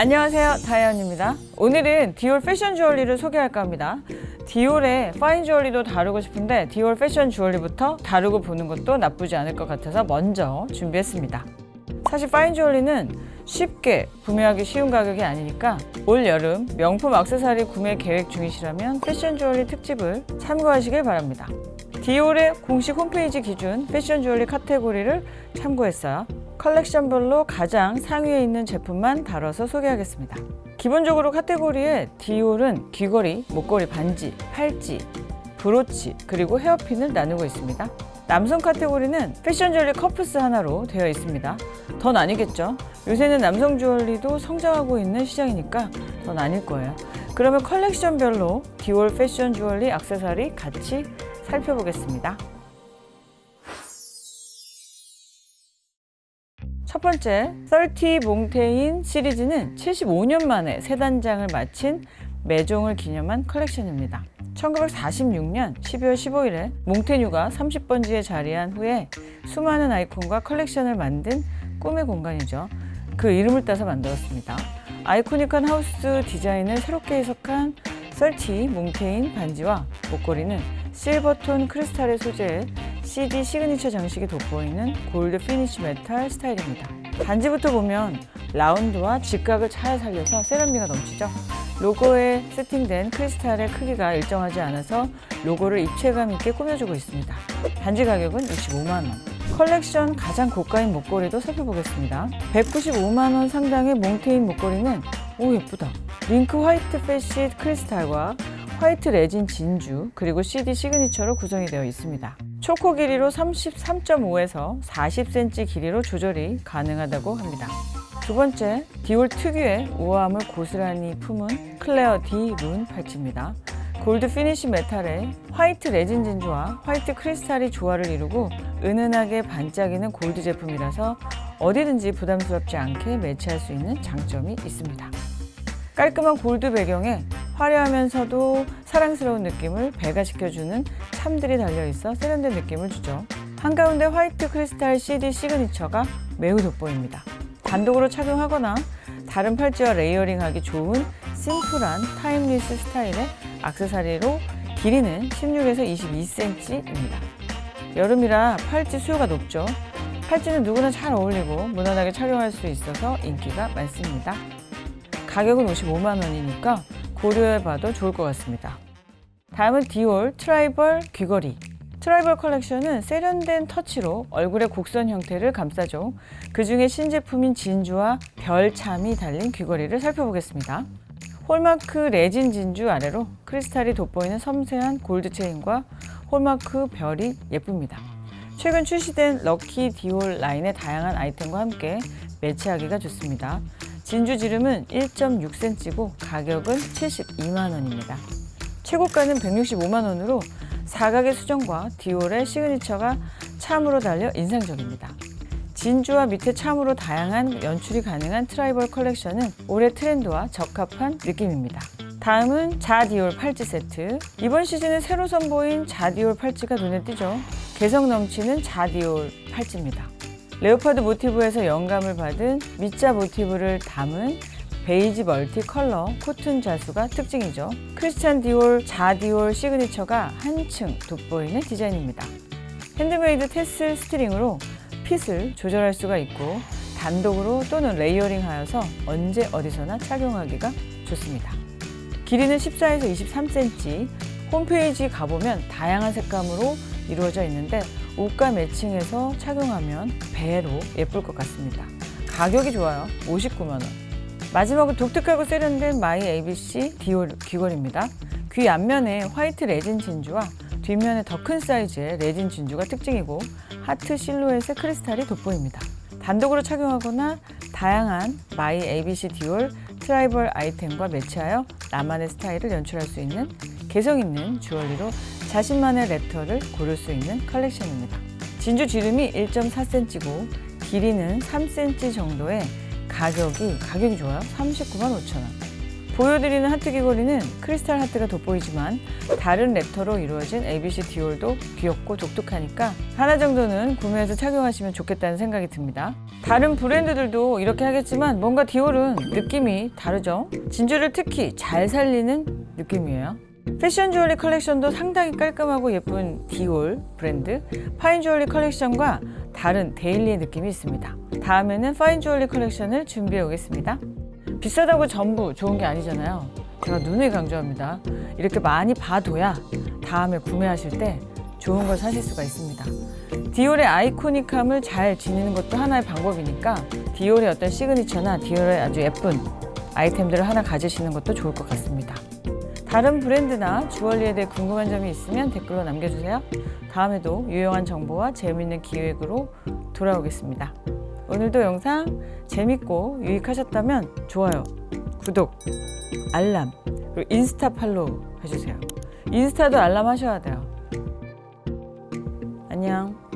안녕하세요 다혜연입니다. 오늘은 디올 패션 주얼리를 소개할까 합니다. 디올의 파인 주얼리도 다루고 싶은데 디올 패션 주얼리부터 다루고 보는 것도 나쁘지 않을 것 같아서 먼저 준비했습니다. 사실 파인 주얼리는 쉽게 구매하기 쉬운 가격이 아니니까 올 여름 명품 액세서리 구매 계획 중이시라면 패션 주얼리 특집을 참고하시길 바랍니다. 디올의 공식 홈페이지 기준 패션 주얼리 카테고리를 참고했어요. 컬렉션별로 가장 상위에 있는 제품만 다뤄서 소개하겠습니다. 기본적으로 카테고리에 디올은 귀걸이, 목걸이, 반지, 팔찌, 브로치, 그리고 헤어핀을 나누고 있습니다. 남성 카테고리는 패션 주얼리 커프스 하나로 되어 있습니다. 더 나뉘겠죠. 요새는 남성 주얼리도 성장하고 있는 시장이니까 더 나뉠 거예요. 그러면 컬렉션별로 디올 패션 주얼리 액세서리 같이 살펴보겠습니다. 첫 번째, 30 몽테인 시리즈는 75년 만에 세 단장을 마친 매종을 기념한 컬렉션입니다. 1946년 12월 15일에 몽테뉴가 30번지에 자리한 후에 수많은 아이콘과 컬렉션을 만든 꿈의 공간이죠. 그 이름을 따서 만들었습니다. 아이코닉한 하우스 디자인을 새롭게 해석한 30 몽테인 반지와 목걸이는 실버톤 크리스탈의 소재에 CD 시그니처 장식이 돋보이는 골드 피니쉬 메탈 스타일입니다. 반지부터 보면 라운드와 직각을 잘 살려서 세련미가 넘치죠. 로고에 세팅된 크리스탈의 크기가 일정하지 않아서 로고를 입체감 있게 꾸며주고 있습니다. 반지 가격은 65만 원. 컬렉션 가장 고가인 목걸이도 살펴보겠습니다. 195만 원 상당의 몽테인 목걸이는 오 예쁘다. 링크 화이트 패시 크리스탈과 화이트 레진 진주 그리고 CD 시그니처로 구성이 되어 있습니다. 초코 길이로 33.5에서 40cm 길이로 조절이 가능하다고 합니다. 두 번째, 디올 특유의 우아함을 고스란히 품은 클레어 디룬 팔찌입니다. 골드 피니쉬 메탈에 화이트 레진 진주와 화이트 크리스탈이 조화를 이루고 은은하게 반짝이는 골드 제품이라서 어디든지 부담스럽지 않게 매치할 수 있는 장점이 있습니다. 깔끔한 골드 배경에 화려하면서도 사랑스러운 느낌을 배가시켜주는 참들이 달려있어 세련된 느낌을 주죠. 한가운데 화이트 크리스탈 CD 시그니처가 매우 돋보입니다. 단독으로 착용하거나 다른 팔찌와 레이어링하기 좋은 심플한 타임리스 스타일의 악세사리로 길이는 16에서 22cm입니다. 여름이라 팔찌 수요가 높죠. 팔찌는 누구나 잘 어울리고 무난하게 착용할 수 있어서 인기가 많습니다. 가격은 55만 원이니까 고려해봐도 좋을 것 같습니다. 다음은 디올 트라이벌 귀걸이. 트라이벌 컬렉션은 세련된 터치로 얼굴의 곡선 형태를 감싸죠. 그 중에 신제품인 진주와 별참이 달린 귀걸이를 살펴보겠습니다. 홀마크 레진 진주 아래로 크리스탈이 돋보이는 섬세한 골드 체인과 홀마크 별이 예쁩니다. 최근 출시된 럭키 디올 라인의 다양한 아이템과 함께 매치하기가 좋습니다. 진주 지름은 1.6cm고 가격은 72만 원입니다. 최고가는 165만 원으로 사각의 수정과 디올의 시그니처가 참으로 달려 인상적입니다. 진주와 밑에 참으로 다양한 연출이 가능한 트라이벌 컬렉션은 올해 트렌드와 적합한 느낌입니다. 다음은 자디올 팔찌 세트. 이번 시즌에 새로 선보인 자디올 팔찌가 눈에 띄죠. 개성 넘치는 자디올 팔찌입니다. 레오파드 모티브에서 영감을 받은 밑자 모티브를 담은 베이지 멀티 컬러 코튼 자수가 특징이죠. 크리스찬 디올 자디올 시그니처가 한층 돋보이는 디자인입니다. 핸드메이드 테슬 스트링으로 핏을 조절할 수가 있고 단독으로 또는 레이어링 하여서 언제 어디서나 착용하기가 좋습니다. 길이는 14에서 23cm, 홈페이지 가보면 다양한 색감으로 이루어져 있는데 옷과 매칭해서 착용하면 배로 예쁠 것 같습니다. 가격이 좋아요. 59만 원. 마지막으로 독특하고 세련된 마이 ABC 디올 귀걸이입니다. 귀 앞면에 화이트 레진 진주와 뒷면에 더 큰 사이즈의 레진 진주가 특징이고 하트 실루엣의 크리스탈이 돋보입니다. 단독으로 착용하거나 다양한 마이 ABC 디올 트라이벌 아이템과 매치하여 나만의 스타일을 연출할 수 있는 개성 있는 주얼리로 자신만의 레터를 고를 수 있는 컬렉션입니다. 진주 지름이 1.4cm고 길이는 3cm 정도의 가격이 가격이 좋아요. 39만 5천 원. 보여드리는 하트 귀걸이는 크리스탈 하트가 돋보이지만 다른 랩터로 이루어진 ABC 디올도 귀엽고 독특하니까 하나 정도는 구매해서 착용하시면 좋겠다는 생각이 듭니다. 다른 브랜드들도 이렇게 하겠지만 뭔가 디올은 느낌이 다르죠. 진주를 특히 잘 살리는 느낌이에요. 패션 주얼리 컬렉션도 상당히 깔끔하고 예쁜 디올 브랜드 파인 주얼리 컬렉션과 다른 데일리의 느낌이 있습니다. 다음에는 파인 주얼리 컬렉션을 준비해 오겠습니다. 비싸다고 전부 좋은 게 아니잖아요. 제가 눈을 강조합니다. 이렇게 많이 봐둬야 다음에 구매하실 때 좋은 걸 사실 수가 있습니다. 디올의 아이코닉함을 잘 지니는 것도 하나의 방법이니까 디올의 어떤 시그니처나 디올의 아주 예쁜 아이템들을 하나 가지시는 것도 좋을 것 같습니다. 다른 브랜드나 주얼리에 대해 궁금한 점이 있으면 댓글로 남겨주세요. 다음에도 유용한 정보와 재미있는 기획으로 돌아오겠습니다. 오늘도 영상 재밌고 유익하셨다면 좋아요, 구독, 알람, 그리고 인스타 팔로우 해주세요. 인스타도 알람 하셔야 돼요. 안녕.